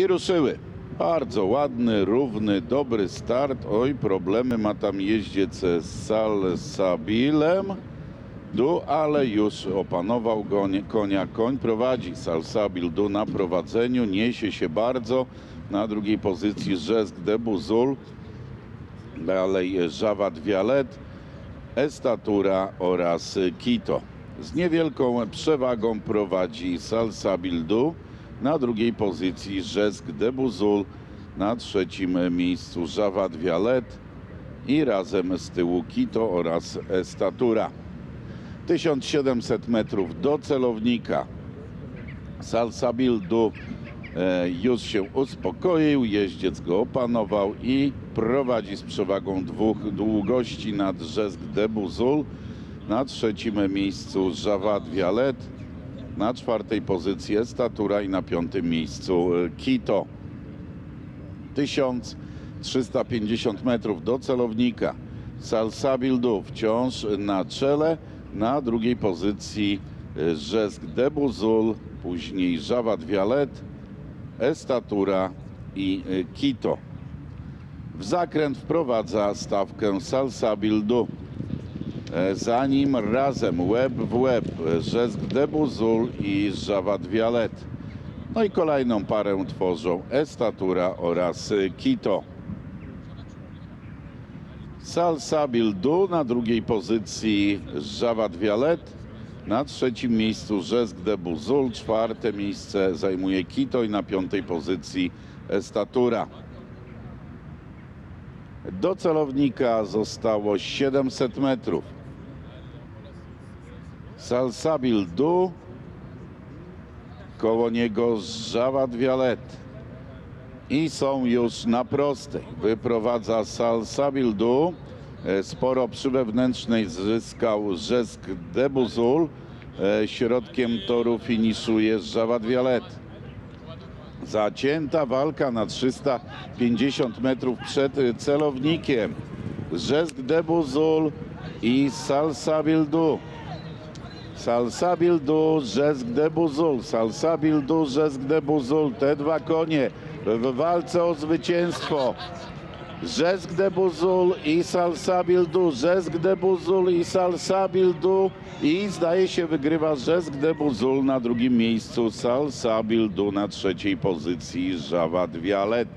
I ruszyły. Bardzo ładny, równy, dobry start. Oj, problemy ma tam jeździec z Salsabilem. Du, ale już opanował go, nie- konia. Koń prowadzi Salsabil Du na prowadzeniu. Niesie się bardzo. Na drugiej pozycji Rzesk de Buzul. Dalej Żawat Vialet, Estatura oraz Kito. Z niewielką przewagą prowadzi Salsabil Du. Na drugiej pozycji Rzesk de Buzul. Na trzecim miejscu Żawat Vialet i razem z tyłu Kito oraz Estatura. 1700 metrów do celownika. Salsabil Du e, już się uspokoił, jeździec go opanował i prowadzi z przewagą dwóch długości nad Rzesk de Buzul. Na trzecim miejscu Javad Vialet, na czwartej pozycji Estatura i na piątym miejscu e, Kito. 1350 metrów do celownika. Salsabil Du wciąż na czele, na drugiej pozycji e, Rzesk de Buzul, później Javad Vialet, Estatura i e, Kito. W zakręt wprowadza stawkę Salsabil E, Za nim razem łeb w łeb Rzesk de Buzul i Javad Vialet. No i kolejną parę tworzą Estatura oraz Kito. Salsabil Du na drugiej pozycji Javad Vialet. Na trzecim miejscu Rzesk de Buzul. Czwarte miejsce zajmuje Kito i na piątej pozycji Estatura. Do celownika zostało 700 metrów. Salsabil Du. Koło niego Javad Vialet i są już na prostej. Wyprowadza Salsabil Du. E, Sporo przy wewnętrznej zyskał Rzesk de Buzul. E, Środkiem toru finiszuje Javad Vialet. Zacięta walka na 350 metrów przed e, celownikiem. Rzesk de Buzul i Salsabil Du. Salsabil Du, Rzesk de Buzul. Salsabil Du, Rzesk de Buzul. Te dwa konie w walce o zwycięstwo. Rzesk de Buzul i Salsabil Du. Rzesk de Buzul i Salsabil Du. I zdaje się wygrywa Rzesk de Buzul na drugim miejscu. Salsabil Du na trzeciej pozycji. Javad Vialet.